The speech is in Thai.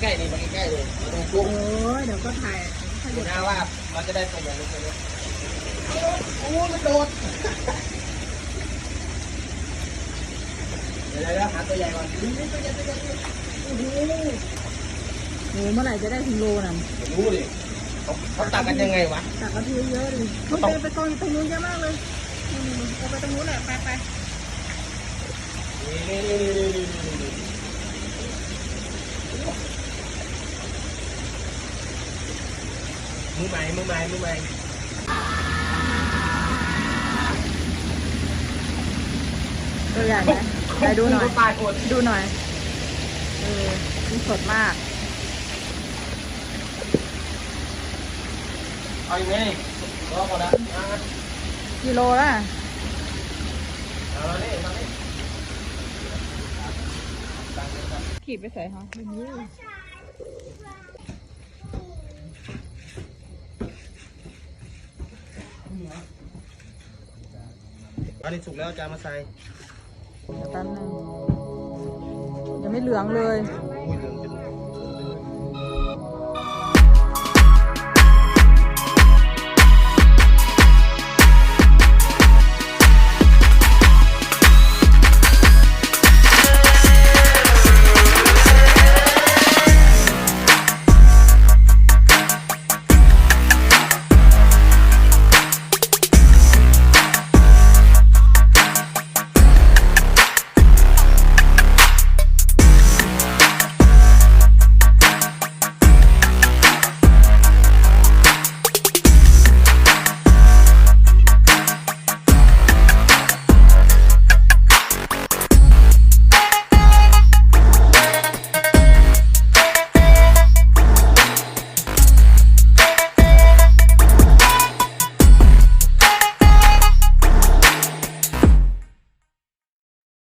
ใกล้ๆนี่มาใกล้ๆเลยมาตรงโอ้ปุ๊บยเดี๋ยวก็ถ่ายถ่ายดูเดี๋ยวนะว่ามันจะได้ตัวใหญ่หรือตัวเล็กโอ้ยมันโดดเดี๋ยวๆหาตัวใหญ่ก่อนนี่ตัวใหญ่ตัวใหญ่โอ้โหโหเมื่อไหร่จะได้ถึงโลน่ะไม่รู้ดิเขาเขาตักกันยังไงวะตักกระทีเยอะดิเขาเดินไปกองอยู่ตรงนู้นเยอะมากเลยนี่ๆเอาไปตรงนู้นแหละไปไปนี่นี่นี่นี่นี่นี่นี่ มือใหม่มือใหม่มือใหม่ตัวใหญ่ไหมไปดูหน่อยปลายคนดูหน่อยเออมันสดมากเอาอีกไหมรอก่อนนะเอากิโลละเอานี่มานี่ขีดไปใส่เข อย่างนี้อันนี้สุกแล้วจะเอามาใส่เดี๋ยวแป๊บนึงยังไม่เหลืองเลยเ